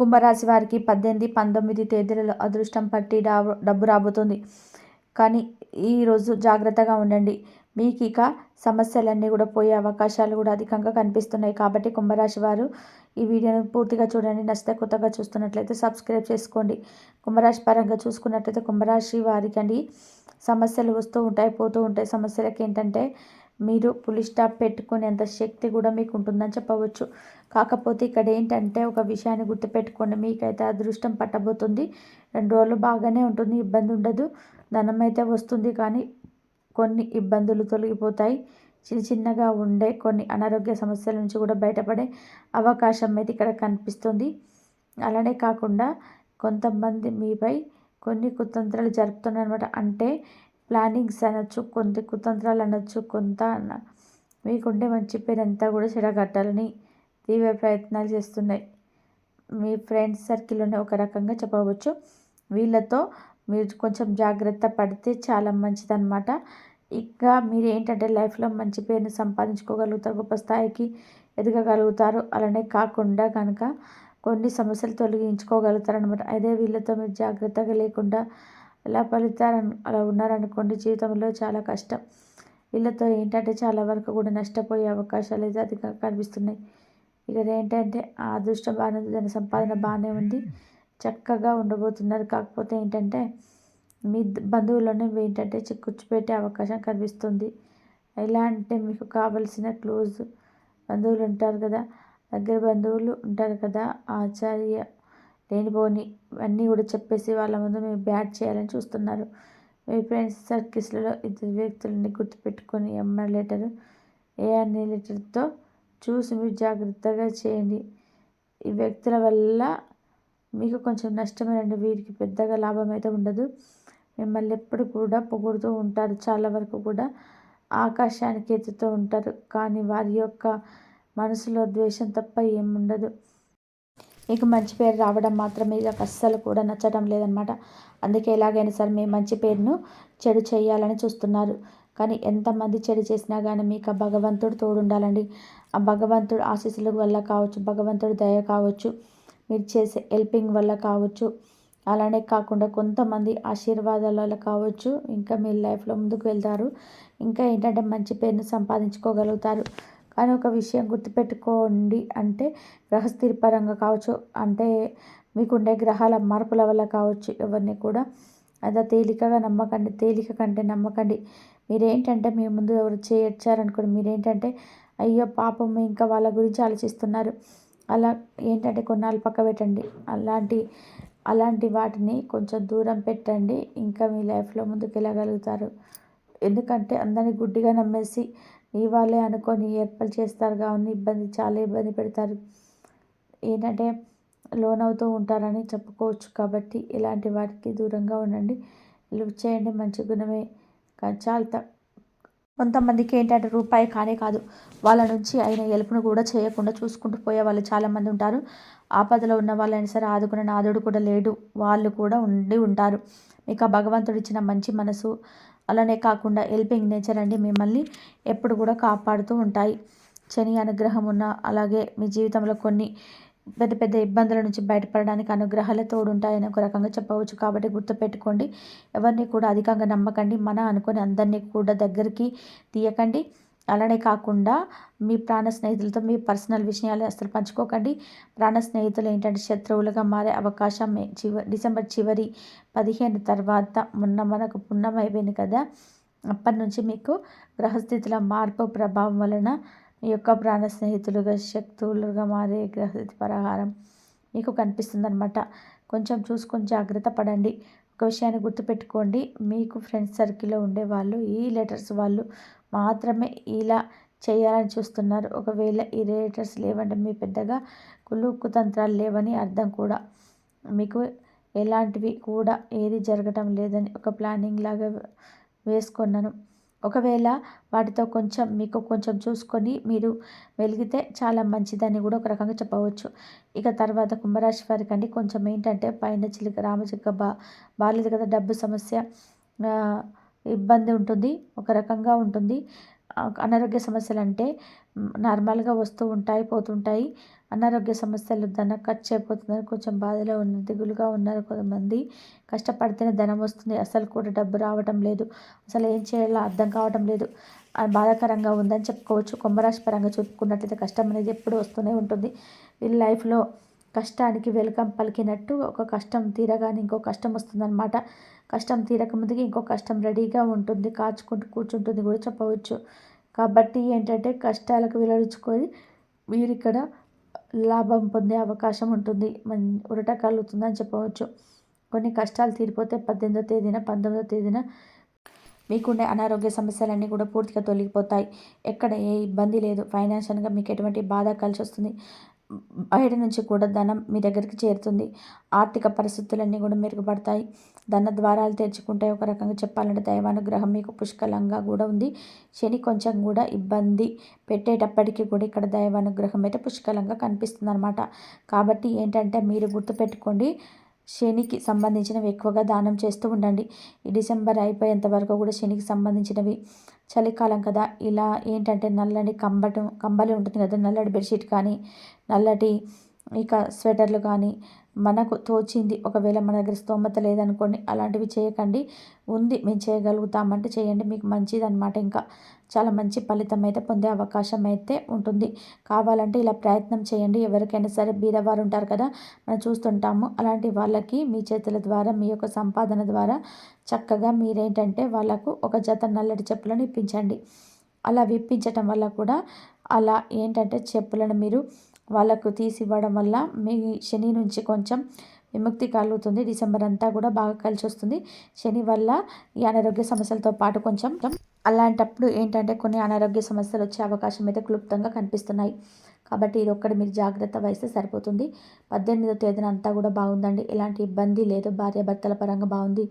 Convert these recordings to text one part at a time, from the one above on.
కుంభరాశి వారికి పద్దెనిమిది పంతొమ్మిది తేదీలలో అదృష్టం పట్టి డబ్బు రాబోతుంది. కానీ ఈరోజు జాగ్రత్తగా ఉండండి. మీకు ఇక సమస్యలన్నీ కూడా పోయే అవకాశాలు కూడా అధికంగా కనిపిస్తున్నాయి. కాబట్టి కుంభరాశి వారు ఈ వీడియోను పూర్తిగా చూడండి. నచ్చితే కొత్తగా చూస్తున్నట్లయితే సబ్స్క్రైబ్ చేసుకోండి. కుంభరాశి పరంగా చూసుకున్నట్లయితే కుంభరాశి వారికి అండి సమస్యలు వస్తూ ఉంటాయి పోతూ ఉంటాయి. సమస్యలకి ఏంటంటే మీరు పులి స్టాప్ పెట్టుకునేంత శక్తి కూడా మీకు ఉంటుందని చెప్పవచ్చు. కాకపోతే ఇక్కడ ఏంటంటే ఒక విషయాన్ని గుర్తుపెట్టుకోండి మీకైతే అదృష్టం పట్టబోతుంది. రెండు రోజులు బాగానే ఉంటుంది ఇబ్బంది ఉండదు ధనం అయితే వస్తుంది కానీ కొన్ని ఇబ్బందులు తొలగిపోతాయి. చిన్న చిన్నగా ఉండే కొన్ని అనారోగ్య సమస్యల నుంచి కూడా బయటపడే అవకాశం అయితే ఇక్కడ కనిపిస్తుంది. అలానే కాకుండా కొంతమంది మీపై కొన్ని కుతంత్రాలు జరుపుతున్నారనమాట అంటే ప్లానింగ్స్ అనొచ్చు కొంత కుతంత్రాలు అనొచ్చు కొంత మీకుండే మంచి పేరంతా కూడా చెడగట్టాలని తీవ్ర ప్రయత్నాలు చేస్తున్నాయి. మీ ఫ్రెండ్స్ సర్కిల్లోనే ఒక రకంగా చెప్పవచ్చు. వీళ్ళతో మీరు కొంచెం జాగ్రత్త పడితే చాలా మంచిదన్నమాట. ఇంకా మీరు ఏంటంటే లైఫ్లో మంచి పేరుని సంపాదించుకోగలుగుతారు గొప్ప స్థాయికి ఎదగగలుగుతారు. అలానే కాకుండా కనుక కొన్ని సమస్యలు తొలగించుకోగలుగుతారు అనమాట అదే వీళ్ళతో మీరు జాగ్రత్తగా లేకుండా ఎలా ఫలితాలు అలా ఉన్నారనుకోండి జీవితంలో చాలా కష్టం. వీళ్ళతో ఏంటంటే చాలా వరకు కూడా నష్టపోయే అవకాశాలు అయితే అధికంగా కనిపిస్తున్నాయి. ఇక్కడ ఏంటంటే ఆ అదృష్టం బాగానే ఉంది సంపాదన బాగానే ఉంది చక్కగా ఉండబోతున్నారు. కాకపోతే ఏంటంటే మీ బంధువుల్లోనే ఏంటంటే చిక్కుచ్చిపెట్టే అవకాశం కనిపిస్తుంది. ఎలా అంటే మీకు కావలసిన క్లోజ్ బంధువులు ఉంటారు కదా దగ్గర బంధువులు ఉంటారు కదా ఆచార్య లేనిపోని అన్నీ కూడా చెప్పేసి వాళ్ళ ముందు మేము బ్యాట్ చేయాలని చూస్తున్నారు. మీ ఫ్రెండ్స్ సర్కిల్స్లో ఇద్దరు వ్యక్తులని గుర్తుపెట్టుకొని ఎంఆర్ లెటర్ ఏఆర్ఏ లెటర్తో చూసి మీరు జాగ్రత్తగా చేయండి. ఈ వ్యక్తుల వల్ల మీకు కొంచెం నష్టమేనండి వీరికి పెద్దగా లాభం అయితే ఉండదు. మిమ్మల్ని ఎప్పుడు కూడా పొగుడుతూ ఉంటారు చాలా వరకు కూడా ఆకాశానికి ఎత్తుతూ ఉంటారు. కానీ వారి యొక్క మనసులో ద్వేషం తప్ప ఏముండదు. మీకు మంచి పేరు రావడం మాత్రమే ఇక అస్సలు కూడా నచ్చడం లేదనమాట. అందుకే ఎలాగైనా సరే మీ మంచి పేరును చెడు చేయాలని చూస్తున్నారు. కానీ ఎంతమంది చెడు చేసినా కానీ మీకు ఆ భగవంతుడు తోడుండాలండి. ఆ భగవంతుడు ఆశీస్సుల వల్ల కావచ్చు భగవంతుడు దయ కావచ్చు మీరు చేసే హెల్పింగ్ వల్ల కావచ్చు. అలానే కాకుండా కొంతమంది ఆశీర్వాదాల వల్ల కావచ్చు. ఇంకా మీ లైఫ్లో ముందుకు వెళ్తారు. ఇంకా ఏంటంటే మంచి పేరును సంపాదించుకోగలుగుతారు. కానీ ఒక విషయం గుర్తుపెట్టుకోండి అంటే గ్రహస్థిర పరంగా కావచ్చు అంటే మీకుండే గ్రహాల మార్పుల వల్ల కావచ్చు ఎవరిని కూడా అదే తేలికగా నమ్మకండి తేలిక కంటే నమ్మకండి. మీరేంటంటే మీ ముందు ఎవరు చేయొచ్చారనుకోండి మీరేంటంటే అయ్యో పాపం ఇంకా వాళ్ళ గురించి ఆలోచిస్తున్నారు. అలా ఏంటంటే కొన్నాళ్ళు పక్క పెట్టండి. అలాంటి అలాంటి వాటిని కొంచెం దూరం పెట్టండి. ఇంకా మీ లైఫ్లో ముందుకు వెళ్ళగలుగుతారు ఎందుకంటే అందరినీ గుడ్డిగా నమ్మేసి నీ వాళ్ళే అనుకొని ఏర్పాటు చేస్తారు కావున ఇబ్బంది చాలా ఇబ్బంది పెడతారు. ఏంటంటే లోన్ అవుతూ ఉంటారని చెప్పుకోవచ్చు కాబట్టి ఇలాంటి వాటికి దూరంగా ఉండండి. లివ్ చేయండి మంచి గుణమే. చాలా కొంతమందికి ఏంటంటే రూపాయి కానే కాదు. వాళ్ళ నుంచి అయిన హెల్ప్ను కూడా చేయకుండా చూసుకుంటూ పోయే వాళ్ళు చాలామంది ఉంటారు. ఆపదలో ఉన్న వాళ్ళైనా సరే ఆదుకునే నాదుడు కూడా లేడు. వాళ్ళు కూడా ఉండి ఉంటారు. మీకు ఆ భగవంతుడు ఇచ్చిన మంచి మనసు అలానే కాకుండా హెల్పింగ్ నేచర్ అండి మిమ్మల్ని ఎప్పుడు కూడా కాపాడుతూ ఉంటాయి. శని అనుగ్రహం ఉన్న అలాగే మీ జీవితంలో కొన్ని పెద్ద పెద్ద ఇబ్బందుల నుంచి బయటపడడానికి అనుగ్రహాలే తోడుంటాయని ఒక రకంగా చెప్పవచ్చు. కాబట్టి గుర్తుపెట్టుకోండి ఎవరిని కూడా అధికంగా నమ్మకండి మన అనుకొని అందరినీ కూడా దగ్గరికి తీయకండి. అలానే కాకుండా మీ ప్రాణ స్నేహితులతో మీ పర్సనల్ విషయాలు అసలు పంచుకోకండి. ప్రాణ స్నేహితులు ఏంటంటే శత్రువులుగా మారే అవకాశం చివ డిసెంబర్ చివరి పదిహేను తర్వాత మొన్న మనకు పుణ్యం అయిపోయింది కదా. అప్పటి నుంచి మీకు గ్రహస్థితుల మార్పు ప్రభావం వలన మీ యొక్క ప్రాణ స్నేహితులుగా శక్తులుగా మారే గ్రహస్థితి పరిహారం మీకు కనిపిస్తుందన్నమాట. కొంచెం చూసుకొని జాగ్రత్త పడండి. ఒక విషయాన్ని గుర్తుపెట్టుకోండి. మీకు ఫ్రెండ్స్ సర్కిల్లో ఉండే వాళ్ళు ఈ లెటర్స్ వాళ్ళు మాత్రమే ఇలా చేయాలని చూస్తున్నారు. ఒకవేళ ఈ రేటర్స్ లేవంటే మీ పెద్దగా కులుకుతంత్రాలు లేవని అర్థం కూడా. మీకు ఎలాంటివి కూడా ఏది జరగటం లేదని ఒక ప్లానింగ్ లాగా వేసుకున్నాను. ఒకవేళ వాటితో కొంచెం మీకు కొంచెం చూసుకొని మీరు వెలిగితే చాలా మంచిదని కూడా ఒక రకంగా చెప్పవచ్చు. ఇక తర్వాత కుంభరాశి వారికి అండి కొంచెం ఏంటంటే పైన చిలుక రామచిలుక బా బాలేదు కదా డబ్బు సమస్య. ఇబ్బంది ఉంటుంది ఒక రకంగా ఉంటుంది. అనారోగ్య సమస్యలు అంటే నార్మల్గా వస్తూ ఉంటాయి పోతుంటాయి. అనారోగ్య సమస్యలు ధనం ఖర్చు అయిపోతున్నారు కొంచెం బాధలో ఉన్న దిగులుగా ఉన్నారు కొంతమంది. కష్టపడితేనే ధనం వస్తుంది. అసలు కూడా డబ్బు రావటం లేదు. అసలు ఏం చేయాలో అర్థం కావటం లేదు. బాధాకరంగా ఉందని చెప్పుకోవచ్చు. కుంభరాశి పరంగా చెప్పుకున్నట్లయితే కష్టం అనేది ఎప్పుడు వస్తూనే ఉంటుంది. వీళ్ళ లైఫ్లో కష్టానికి వెల్కమ్ పలికినట్టు ఒక కష్టం తీరగానే ఇంకో కష్టం వస్తుందన్నమాట. కష్టం తీరక ముందుకి ఇంకో కష్టం రెడీగా ఉంటుంది కాచుకుంటూ కూర్చుంటుంది కూడా చెప్పవచ్చు. కాబట్టి ఏంటంటే కష్టాలకు విలువించుకొని మీరు ఇక్కడ లాభం పొందే అవకాశం ఉంటుంది. మన ఉరట కలుగుతుందని చెప్పవచ్చు. కొన్ని కష్టాలు తీరిపోతే పద్దెనిమిదో తేదీన పంతొమ్మిదో తేదీన మీకుండే అనారోగ్య సమస్యలన్నీ కూడా పూర్తిగా తొలగిపోతాయి. ఎక్కడ ఏ ఇబ్బంది లేదు. ఫైనాన్షియల్గా మీకు ఎటువంటి బాధ కలిసి వస్తుంది బయట నుంచి కూడా ధనం మీ దగ్గరికి చేరుతుంది. ఆర్థిక పరిస్థితులన్నీ కూడా మెరుగుపడతాయి. ధన ద్వారాలు తెరుచుకుంటే ఒక రకంగా చెప్పాలంటే దైవానుగ్రహం మీకు పుష్కలంగా కూడా ఉంది. శని కొంచెం కూడా ఇబ్బంది పెట్టేటప్పటికీ కూడా ఇక్కడ దైవానుగ్రహం అయితే పుష్కలంగా కనిపిస్తుంది అనమాట కాబట్టి ఏంటంటే మీరు గుర్తుపెట్టుకోండి శనికి సంబంధించినవి ఎక్కువగా దానం చేస్తూ ఉండండి. ఈ డిసెంబర్ అయిపోయేంత వరకు కూడా శనికి సంబంధించినవి చలికాలం కదా ఇలా ఏంటంటే నల్లని కంబటం కంబలి ఉంటుంది కదా నల్లటి బెడ్షీట్ కానీ నల్లటి ఇక స్వెటర్లు కానీ మనకు తోచింది ఒకవేళ మన దగ్గర స్తోమత లేదనుకోండి అలాంటివి చేయకండి. ఉంది మేము చేయగలుగుతామంటే చేయండి మీకు మంచిది అనమాట ఇంకా చాలా మంచి ఫలితం అయితే పొందే అవకాశం అయితే ఉంటుంది. కావాలంటే ఇలా ప్రయత్నం చేయండి. ఎవరికైనా సరే బీదవారు ఉంటారు కదా మనం చూస్తుంటాము. అలాంటి వాళ్ళకి మీ చేతుల ద్వారా మీ యొక్క సంపాదన ద్వారా చక్కగా మీరేంటంటే వాళ్ళకు ఒక జత నల్లటి చెప్పులను ఇప్పించండి. అలా విప్పించటం వల్ల కూడా అలా ఏంటంటే చెప్పులను మీరు వాళ్ళకు తీసి ఇవ్వడం వల్ల మీ శని నుంచి కొంచెం విముక్తి కలుగుతుంది. డిసెంబర్ అంతా కూడా బాగా కలిసి వస్తుంది. శని వల్ల ఈ అనారోగ్య సమస్యలతో పాటు కొంచెం అలాంటప్పుడు ఏంటంటే కొన్ని అనారోగ్య సమస్యలు వచ్చే అవకాశం అయితే క్లుప్తంగా కనిపిస్తున్నాయి. కాబట్టి ఇది ఒక్కటి మీరు జాగ్రత్త వహిస్తే సరిపోతుంది. పద్దెనిమిదో తేదీన అంతా కూడా బాగుందండి. ఎలాంటి ఇబ్బంది లేదు. భార్యాభర్తల పరంగా బాగుంది.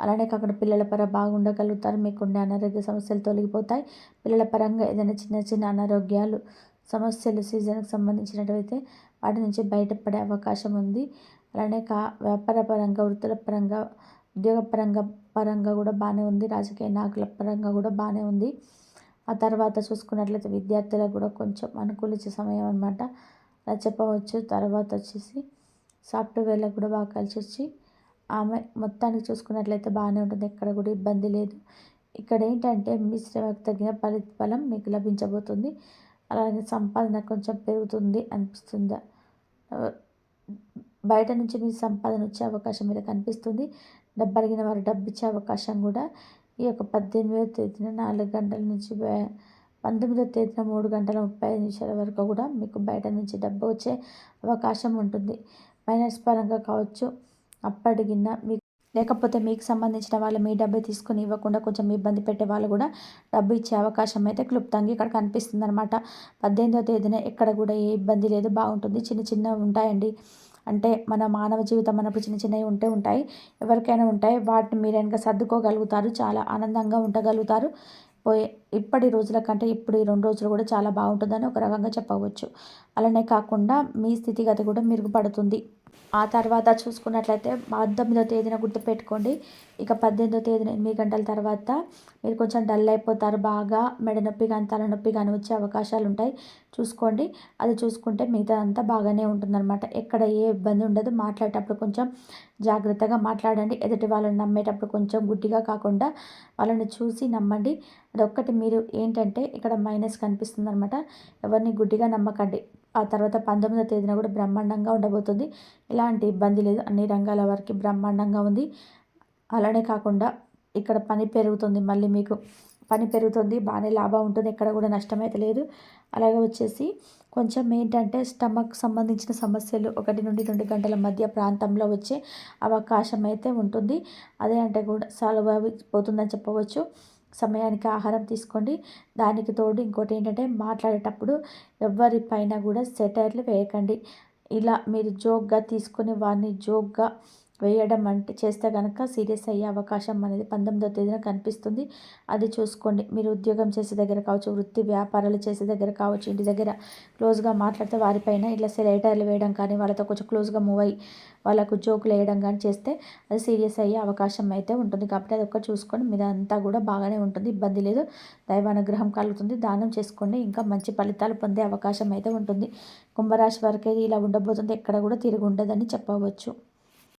అలానే కాకుండా పిల్లల పర బాగుండగలుగుతారు. మీకుండే అనారోగ్య సమస్యలు తొలగిపోతాయి. పిల్లల పరంగా ఏదైనా చిన్న చిన్న అనారోగ్యాలు సమస్యలు సీజన్కి సంబంధించినటువంటి వాటి నుంచి బయటపడే అవకాశం ఉంది. అలానే కా వ్యాపార పరంగా వృత్తుల పరంగా ఉద్యోగపరంగా పరంగా కూడా బాగానే ఉంది. రాజకీయ నాయకుల పరంగా కూడా బాగానే ఉంది. ఆ తర్వాత చూసుకున్నట్లయితే విద్యార్థులకు కూడా కొంచెం అనుకూలించే సమయం అనమాట అలా చెప్పవచ్చు. తర్వాత వచ్చేసి సాఫ్ట్వేర్లకు కూడా బాగా కలిసి వచ్చి ఆమె మొత్తానికి చూసుకున్నట్లయితే బాగానే ఉంటుంది. ఎక్కడ కూడా ఇబ్బంది లేదు. ఇక్కడ ఏంటంటే మీ శ్రమకు తగిన ఫలిత ఫలం మీకు లభించబోతుంది. అలాగే సంపాదన కొంచెం పెరుగుతుంది అనిపిస్తుందా? బయట నుంచి మీ సంపాదన వచ్చే అవకాశం మీద కనిపిస్తుంది. డబ్బు అడిగిన వారు డబ్బు ఇచ్చే అవకాశం కూడా ఈ యొక్క పద్దెనిమిదో తేదీన నాలుగు గంటల నుంచి పంతొమ్మిదో తేదీన మూడు గంటల ముప్పై నిమిషాల వరకు కూడా మీకు బయట నుంచి డబ్బు వచ్చే అవకాశం ఉంటుంది. ఫైనాన్స్ పరంగా కావచ్చు అప్పటికిన్న మీకు లేకపోతే మీకు సంబంధించిన వాళ్ళు మీ డబ్బు తీసుకుని ఇవ్వకుండా కొంచెం ఇబ్బంది పెట్టే వాళ్ళు కూడా డబ్బు ఇచ్చే అవకాశం అయితే క్లుప్తంగా ఇక్కడ కనిపిస్తుంది అనమాట పద్దెనిమిదో తేదీన ఎక్కడ కూడా ఏ ఇబ్బంది లేదు బాగుంటుంది. చిన్న చిన్న ఉంటాయండి. అంటే మన మానవ జీవితం అన్నప్పుడు చిన్న చిన్నవి ఉంటే ఉంటాయి. ఎవరికైనా ఉంటాయి. వాటిని మీరు కనుక సర్దుకోగలుగుతారు. చాలా ఆనందంగా ఉండగలుగుతారు. పోయే ఇప్పటి రోజుల కంటే ఇప్పుడు ఈ రెండు రోజులు కూడా చాలా బాగుంటుందని ఒక రకంగా చెప్పవచ్చు. అలానే కాకుండా మీ స్థితిగతి కూడా మెరుగుపడుతుంది. ఆ తర్వాత చూసుకున్నట్లయితే పంతొమ్మిదో తేదీన గుర్తుపెట్టుకోండి. ఇక పద్దెనిమిదో తేదీన ఎనిమిది గంటల తర్వాత మీరు కొంచెం డల్ అయిపోతారు. బాగా మెడ నొప్పి కానీ తలనొప్పి కానీ వచ్చే అవకాశాలు ఉంటాయి. చూసుకోండి. అది చూసుకుంటే మిగతా అంతా బాగానే ఉంటుందన్నమాట. ఎక్కడ ఏ ఇబ్బంది ఉండదు. మాట్లాడేటప్పుడు కొంచెం జాగ్రత్తగా మాట్లాడండి. ఎదుటి వాళ్ళని నమ్మేటప్పుడు కొంచెం గుడ్డిగా కాకుండా వాళ్ళని చూసి నమ్మండి. అదొక్కటి మీరు ఏంటంటే ఇక్కడ మైనస్ కనిపిస్తుంది అనమాట ఎవరిని గుడ్డిగా నమ్మకండి. ఆ తర్వాత పంతొమ్మిదో తేదీన కూడా బ్రహ్మాండంగా ఉండబోతుంది. ఎలాంటి ఇబ్బంది లేదు. అన్ని రంగాల వారికి బ్రహ్మాండంగా ఉంది. అలానే కాకుండా ఇక్కడ పని పెరుగుతుంది. మళ్ళీ మీకు పని పెరుగుతుంది. బాగానే లాభం ఉంటుంది. ఎక్కడ కూడా నష్టమైతే లేదు. అలాగే వచ్చేసి కొంచెం ఏంటంటే స్టమక్ సంబంధించిన సమస్యలు ఒకటి నుండి రెండు గంటల మధ్య ప్రాంతంలో వచ్చే అవకాశం అయితే ఉంటుంది. అదే అంటే కూడా సాల్వ్ పోతుందని చెప్పవచ్చు. సమయానికి ఆహారం తీసుకోండి. దానికి తోడు ఇంకోటి ఏంటంటే మాట్లాడేటప్పుడు ఎవరిపైన కూడా సెటైర్లు వేయకండి. ఇలా మీరు జోక్గా తీసుకొని వారిని జోక్గా వేయడం అంటే చేస్తే కనుక సీరియస్ అయ్యే అవకాశం అనేది పంతొమ్మిదో తేదీన కనిపిస్తుంది. అది చూసుకోండి. మీరు ఉద్యోగం చేసే దగ్గర కావచ్చు వృత్తి వ్యాపారాలు చేసే దగ్గర కావచ్చు ఇంటి దగ్గర క్లోజ్గా మాట్లాడితే వారిపైన ఇట్లా సెలైటర్లు వేయడం కానీ వాళ్ళతో కొంచెం క్లోజ్గా మూవ్ అయ్యి వాళ్ళకు జోకులు వేయడం కానీ చేస్తే అది సీరియస్ అయ్యే అవకాశం అయితే ఉంటుంది. కాబట్టి అది ఒక్క చూసుకొని మీదంతా కూడా బాగానే ఉంటుంది. ఇబ్బంది లేదు. దైవానుగ్రహం కలుగుతుంది. దానం చేసుకోండి. ఇంకా మంచి ఫలితాలు పొందే అవకాశం అయితే ఉంటుంది. కుంభరాశి వరకే ఇలా ఉండబోతుంది. ఎక్కడ కూడా తిరిగి ఉండదని చెప్పవచ్చు.